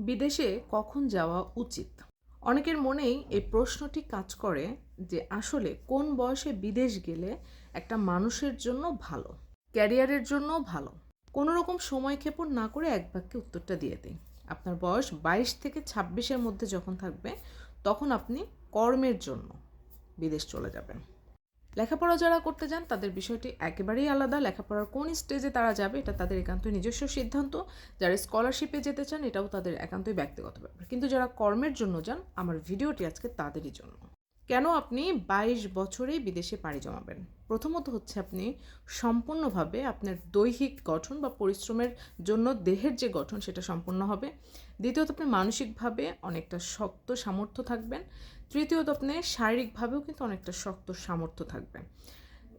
বিদেশে কখন যাওয়া উচিত? অনেকের মনেই এই প্রশ্নটি কাজ করে যে আসলে কোন বয়সে বিদেশ গেলে একটা মানুষের জন্য ভালো, ক্যারিয়ারের জন্য ভালো? কোনো রকম সময় ক্ষেপণ না করে এক বাক্যে উত্তরটা দিয়ে দিই। আপনার বয়স বাইশ থেকে ছাব্বিশের মধ্যে যখন থাকবে, তখন আপনি কর্মের জন্য বিদেশ চলে যাবেন। লেখাপড়া যারা করতে যান, তাদের বিষয়টি একেবারেই আলাদা। লেখাপড়ার কোন স্টেজে তারা যাবে, এটা তাদের একান্তই নিজস্ব সিদ্ধান্ত। যারা স্কলারশিপে যেতে চান, এটাও তাদের একান্তই ব্যক্তিগত ব্যাপার। কিন্তু যারা কর্মের জন্য যান, আমার ভিডিওটি আজকে তাদেরই জন্য। কেন আপনি বাইশ বছরেই বিদেশে পাড়ি জমাবেন? প্রথমত হচ্ছে আপনি সম্পূর্ণভাবে আপনার দৈহিক গঠন বা পরিশ্রমের জন্য দেহের যে গঠন, সেটা সম্পূর্ণ হবে। দ্বিতীয়ত, আপনি মানসিকভাবে অনেকটা শক্ত সামর্থ্য থাকবেন। তৃতীয়ত আপনি শারীরিকভাবেও কিন্তু অনেকটা শক্ত সামর্থ্য থাকবেন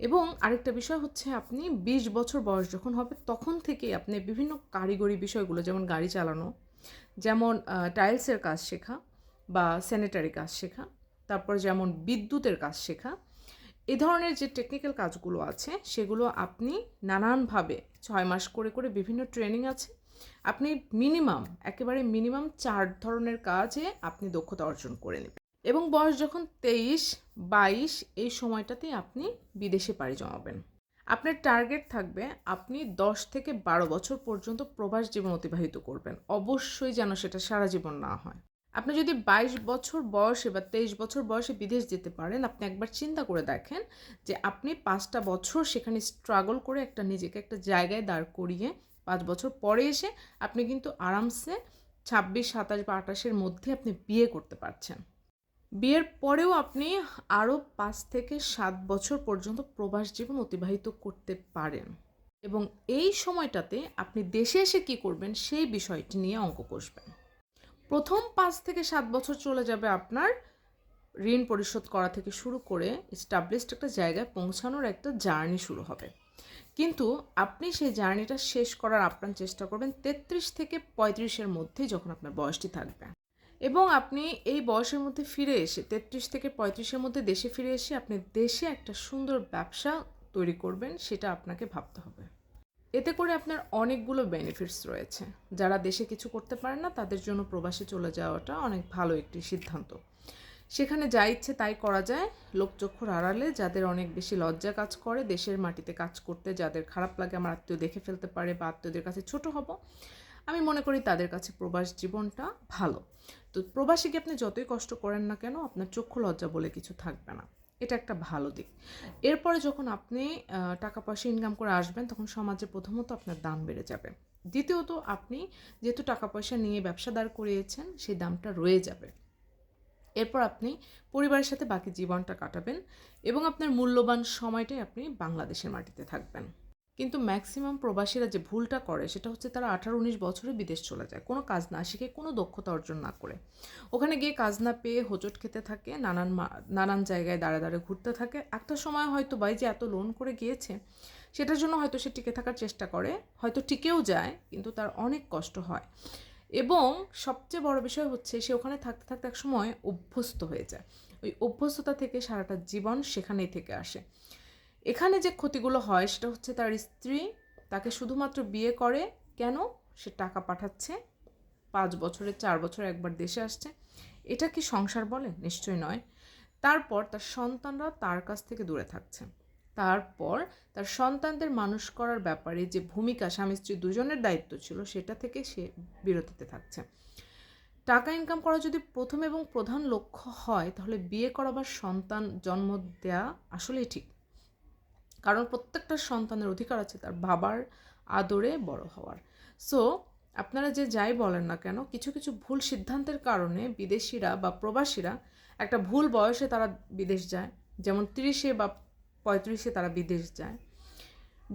এবং আরেকটা বিষয় হচ্ছে আপনি বিশ বছর বয়স যখন হবে, তখন থেকে আপনি বিভিন্ন কারিগরি বিষয়গুলো, যেমন গাড়ি চালানো, যেমন টাইলসের কাজ শেখা বা স্যানিটারি কাজ শেখা, তারপর যেমন বিদ্যুতের কাজ শেখা, এ ধরনের যে টেকনিক্যাল কাজগুলো আছে, সেগুলো আপনি নানানভাবে ছয় মাস করে করে বিভিন্ন ট্রেনিং আছে। আপনি মিনিমাম একেবারে মিনিমাম চার ধরনের কাজে আপনি দক্ষতা অর্জন করে নেবেন। এবং বয়স যখন তেইশ, বাইশ, এই সময়টাতে আপনি বিদেশে পাড়ি জমাবেন। আপনার টার্গেট থাকবে আপনি দশ থেকে বারো বছর পর্যন্ত প্রবাস জীবন অতিবাহিত করবেন। অবশ্যই যেন সেটা সারা জীবন না হয়। আপনি যদি বাইশ বছর বয়সে বা তেইশ বছর বয়সে বিদেশ যেতে পারেন, আপনি একবার চিন্তা করে দেখেন যে আপনি পাঁচটা বছর সেখানে স্ট্রাগল করে একটা নিজেকে একটা জায়গায় দাঁড় করিয়ে পাঁচ বছর পরে এসে আপনি কিন্তু আরামসে ছাব্বিশ, সাতাশ বা আঠাশের মধ্যে আপনি বিয়ে করতে পারছেন। বিয়ের পরেও আপনি আরও পাঁচ থেকে সাত বছর পর্যন্ত প্রবাস জীবন অতিবাহিত করতে পারেন। এবং এই সময়টাতে আপনি দেশে এসে কী করবেন সেই বিষয়টি নিয়ে অঙ্ক কষবেন। প্রথম পাঁচ থেকে সাত বছর চলে যাবে আপনার ঋণ পরিশোধ করা থেকে শুরু করে স্টাবলিশড একটা জায়গায় পৌঁছানোর একটা জার্নি শুরু হবে। কিন্তু আপনি সেই জার্নিটা শেষ করার আপ্রাণ চেষ্টা করবেন তেত্রিশ থেকে পঁয়ত্রিশের মধ্যেই যখন আপনার বয়সটি থাকবে। এবং আপনি এই বয়সের মধ্যে ফিরে এসে, তেত্রিশ থেকে পঁয়ত্রিশের মধ্যে দেশে ফিরে এসে আপনি দেশে একটা সুন্দর ব্যবসা তৈরি করবেন, সেটা আপনাকে ভাবতে হবে। এতে করে আপনার অনেকগুলো বেনিফিটস রয়েছে। যারা দেশে কিছু করতে পারে না, তাদের জন্য প্রবাসে চলে যাওয়াটা অনেক ভালো একটি সিদ্ধান্ত। সেখানে যা ইচ্ছে তাই করা যায়। লোকচক্ষুর আড়ালে যাদের অনেক বেশি লজ্জা কাজ করে, দেশের মাটিতে কাজ করতে যাদের খারাপ লাগে, আমার আত্মীয় দেখে ফেলতে পারে বা আত্মীয়দের কাছে ছোট হব আমি মনে করি তাদের কাছে প্রবাস জীবনটা ভালো। তো প্রবাসীকে আপনি যতই কষ্ট করেন না কেন, আপনার চক্ষু লজ্জা বলে কিছু থাকবে না। এটা একটা ভালো দিক। এরপরে যখন আপনি টাকা পয়সা ইনকাম করে আসবেন, তখন সমাজে প্রথমত আপনার দাম বেড়ে যাবে। দ্বিতীয়ত, আপনি যেহেতু টাকা পয়সা নিয়ে ব্যবসা দাঁড় করিয়েছেন, সেই দামটা রয়ে যাবে। এরপর আপনি পরিবারের সাথে বাকি জীবনটা কাটাবেন এবং আপনার মূল্যবান সময়টাই আপনি বাংলাদেশের মাটিতে থাকবেন। কিন্তু ম্যাক্সিমাম প্রবাসীরা যে ভুলটা করে, সেটা হচ্ছে তারা আঠারো উনিশ বছরে বিদেশ চলে যায়। কোনো কাজ না শিখে, কোনো দক্ষতা অর্জন না করে। ওখানে গিয়ে কাজ না পেয়ে হোঁচট খেতে থাকে, নানান নানান জায়গায় দাঁড়ে দাঁড়ে ঘুরতে থাকে। একটা সময় হয়তো বাই যে এত লোন করে গিয়েছে, সেটার জন্য হয়তো সে টিকে থাকার চেষ্টা করে, হয়তো টিকেও যায়, কিন্তু তার অনেক কষ্ট হয়। এবং সবচেয়ে বড় বিষয় হচ্ছে, সে ওখানে থাকতে থাকতে এক সময় অভ্যস্ত হয়ে যায়। ওই অভ্যস্ততা থেকে সারাটা জীবন সেখানেই থেকে আসে। এখানে যে ক্ষতিগুলো হয় সেটা হচ্ছে তার স্ত্রী তাকে শুধুমাত্র বিয়ে করে কেন? সে টাকা পাঠাচ্ছে। পাঁচ বছরে চার বছর একবার দেশে আসছে। এটা কি সংসার বলে? নিশ্চয় নয়। তারপর তার সন্তানরা তার কাছ থেকে দূরে থাকছে। তারপর তার সন্তানদের মানুষ করার ব্যাপারে যে ভূমিকা স্বামী স্ত্রী দুজনের দায়িত্ব ছিল, সেটা থেকে সে বিরতিতে থাকছে। টাকা ইনকাম করা যদি প্রথম এবং প্রধান লক্ষ্য হয়, তাহলে বিয়ে করা বা সন্তান জন্ম দেয়া আসলেই ঠিক। কারণ প্রত্যেকটা সন্তানের অধিকার আছে, তার বাবার আদরে বড় হওয়ার। সো আপনারা যে যাই বলেন না কেন, কিছু কিছু ভুল সিদ্ধান্তের কারণে বিদেশিরা বা প্রবাসীরা একটা ভুল বয়সে তারা বিদেশ যায়, যেমন তিরিশে বা পঁয়ত্রিশে তারা বিদেশ যায়।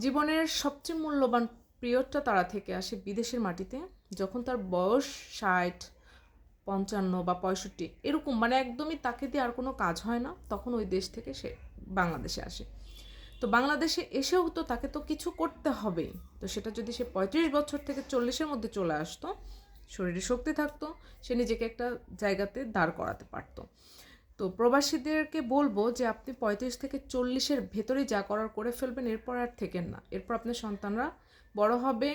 জীবনের সবচেয়ে মূল্যবান পিরিয়ডটা তারা থেকে আসে বিদেশের মাটিতে, যখন তার বয়স ষাট, পঞ্চান্ন বা পঁয়ষট্টি, এরকম মানে একদমই তাকে দিয়ে আর কোনো কাজ হয় না, তখন ওই দেশ থেকে সে বাংলাদেশে আসে। তো বাংলাদেশে এসেও তো তাকে তো কিছু করতে হবেই। তো সেটা যদি সে পঁয়ত্রিশ বছর থেকে চল্লিশের মধ্যে চলে আসতো, শরীরে শক্তি থাকতো, সে নিজেকে একটা জায়গাতে দাঁড় করাতে পারতো। তো প্রবাসীদেরকে বলব যে আপনি পঁয়ত্রিশ থেকে চল্লিশের ভেতরে যা করার করে ফেলবেন, এরপর আর থেকেন না। এরপর আপনার সন্তানরা বড় হবে,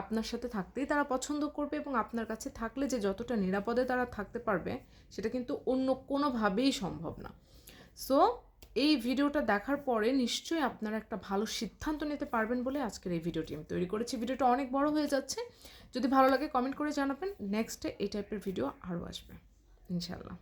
আপনার সাথে থাকতেই তারা পছন্দ করবে এবং আপনার কাছে থাকলে যে যতটা নিরাপদে তারা থাকতে পারবে, সেটা কিন্তু অন্য কোনোভাবেই সম্ভব না। সো এই ভিডিওটা দেখার পরে নিশ্চয়ই আপনারা একটা ভালো সিদ্ধান্ত নিতে পারবেন বলে আজকের এই ভিডিওটি আমি তৈরি করেছি। ভিডিওটা অনেক বড় হয়ে যাচ্ছে। যদি ভালো লাগে কমেন্ট করে জানাবেন। নেক্সটে এই টাইপের ভিডিও আরও আসবে। ইনশাল্লাহ